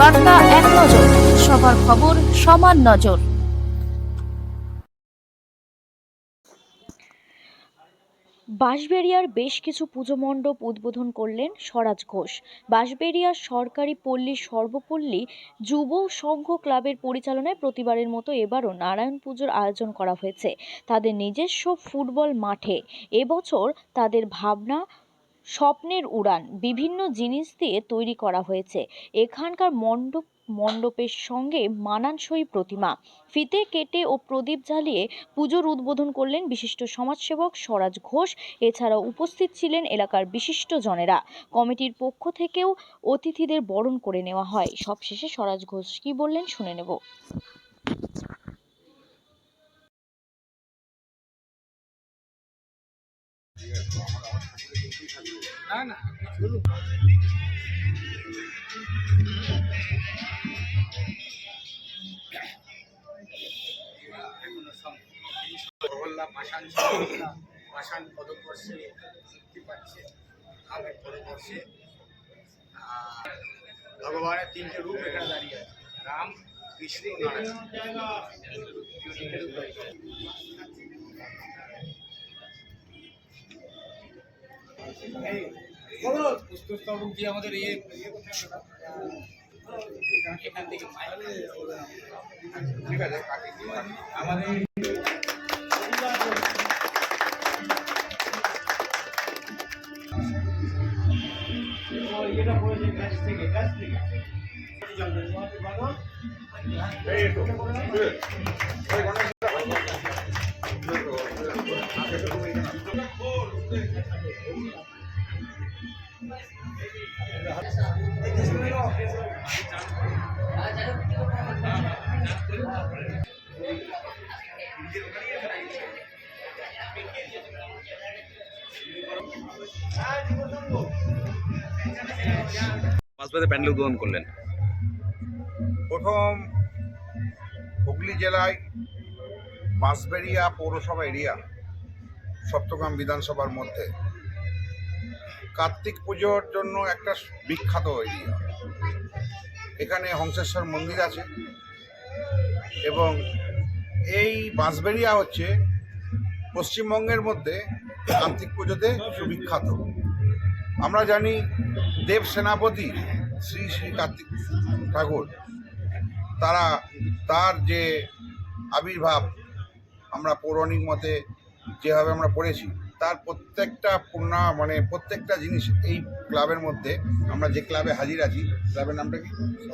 বার্তা এক নজর, সবার খবর সমান নজর। বাঁশবেড়িয়ার বেশ কিছু পুজো মণ্ডপ উদ্বোধন করলেন স্বরাজ ঘোষ। বাঁশবেড়িয়ার সরকারি পল্লী সর্বপল্লী যুব সংঘ ক্লাবের পরিচালনায় প্রতিবারের মতো এবারও নারায়ণ পুজোর আয়োজন করা হয়েছে। তাদের নিজস্ব ফুটবল মাঠে। এবছর তাদের ভাবনা স্বপ্নের উড়ান, বিভিন্ন জিনিস দিয়ে তৈরি করা হয়েছে। এখানকার মণ্ডপ, মণ্ডপের সঙ্গে মানানসই প্রতিমা। ফিতে কেটে ও প্রদীপ জ্বালিয়ে পুজোর উদ্বোধন করলেন বিশিষ্ট সমাজসেবক স্বরাজ ঘোষ। এছাড়াও উপস্থিত ছিলেন এলাকার বিশিষ্ট জনেরা। কমিটির পক্ষ থেকেও অতিথিদের বরণ করে নেওয়া হয়। সবশেষে স্বরাজ ঘোষ কি বললেন শুনে নেব। মহল্লা পাষাণ পাষাণ পদবর্ষে পাচ্ছে আগের পদবর্ষে ভগবানের তিনটে রূপ এখানে দাঁড়িয়ে আছে, রাম নারায়ণ। তিনটে রূপ দাঁড়িয়ে আছে। এই, পুষ্পস্তবক দিয়ে আমাদের ইয়ে ইয়ে করতে হবে। এখান- এখান থেকে ঠিক আছে প্যান্ডেল উদ্বোধন করলেন। প্রথম হুগলি জেলায় বাঁশবেড়িয়া পৌরসভা এরিয়া সপ্তগ্রাম বিধানসভার মধ্যে কার্তিক পুজোর জন্য একটা বিখ্যাত এরিয়া। এখানে হংসেশ্বর মন্দির আছে এবং এই বাঁশবেড়িয়া হচ্ছে পশ্চিমবঙ্গের মধ্যে কার্তিক পুজোতে সুবিখ্যাত। আমরা জানি দেব সেনাপতি শ্রী শ্রী কার্তিক ঠাকুর, তারা তার যে আবির্ভাব আমরা পৌরাণিক মতে যেভাবে আমরা পড়েছি তার প্রত্যেকটা পূর্ণা মানে প্রত্যেকটা জিনিস এই ক্লাবের মধ্যে আমরা যে ক্লাবে হাজির আছি ক্লাবের নামটা কি?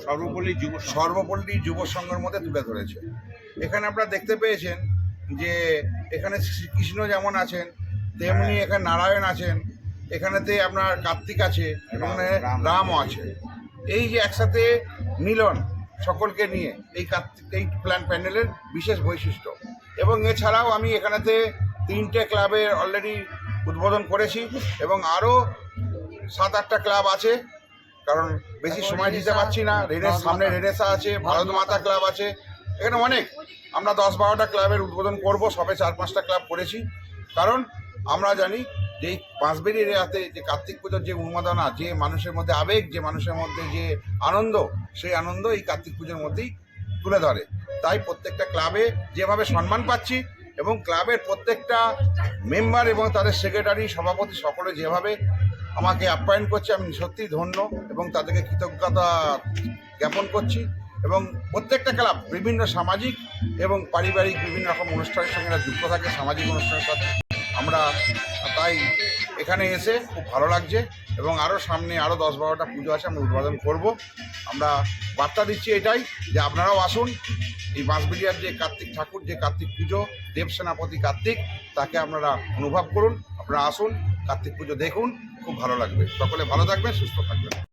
সর্বপল্লী যুব সর্বপল্লী যুব সংঘের মধ্যে তুলে ধরেছে। এখানে আপনারা দেখতে পেয়েছেন যে এখানে শ্রীকৃষ্ণ যেমন আছেন তেমনি এখানে নারায়ণ আছেন এখানেতে আপনার কার্তিক আছে এবং রামও আছে। এই যে একসাথে মিলন সকলকে নিয়ে এই কার্তিক এই প্ল্যান প্যান্ডেলের বিশেষ বৈশিষ্ট্য। এবং এছাড়াও আমি এখানেতে তিনটে ক্লাবের অলরেডি উদ্বোধন করেছি এবং আরও সাত আটটা ক্লাব আছে কারণ বেশি সময় দিতে পারছি না। রেনেস। সামনে রেনেসা আছে ভারত মাতা ক্লাব আছে। এখানে অনেক। আমরা দশ বারোটা ক্লাবের উদ্বোধন করব সবে চার পাঁচটা ক্লাব করেছি। কারণ আমরা জানি যে এই বাঁশবেড়ি এরিয়াতে যে কার্তিক পুজোর যে উন্মাদনা যে মানুষের মধ্যে আবেগ যে মানুষের মধ্যে যে আনন্দ সেই আনন্দ এই কার্তিক পুজোর মধ্যেই তুলে ধরে। তাই প্রত্যেকটা ক্লাবে যেভাবে সম্মান পাচ্ছি এবং ক্লাবের প্রত্যেকটা মেম্বার এবং তাদের সেক্রেটারি, সভাপতি সকলে যেভাবে আমাকে আপ্যায়ন করছে, আমি সত্যিই ধন্য এবং তাদেরকে কৃতজ্ঞতা জ্ঞাপন করছি এবং প্রত্যেকটা ক্লাব, বিভিন্ন সামাজিক এবং পারিবারিক বিভিন্ন রকম অনুষ্ঠানের সঙ্গে যুক্ত থাকে, সামাজিক অনুষ্ঠানের সাথে। আমরা তাই এখানে এসে খুব ভালো লাগছে। এবং আরও সামনে আরও দশ বারোটা পুজো আছে, আমরা উদ্বোধন করব। আমরা বার্তা দিচ্ছি এটাই যে আপনারাও আসুন। এই বাঁশবিলিয়ার যে কার্তিক ঠাকুর, যে কার্তিক পুজো, দেব সেনাপতি কার্তিক, তাকে আপনারা অনুভব করুন। আপনারা আসুন, কার্তিক পুজো দেখুন, খুব ভালো লাগবে। সকলে ভালো থাকবে সুস্থ থাকবেন।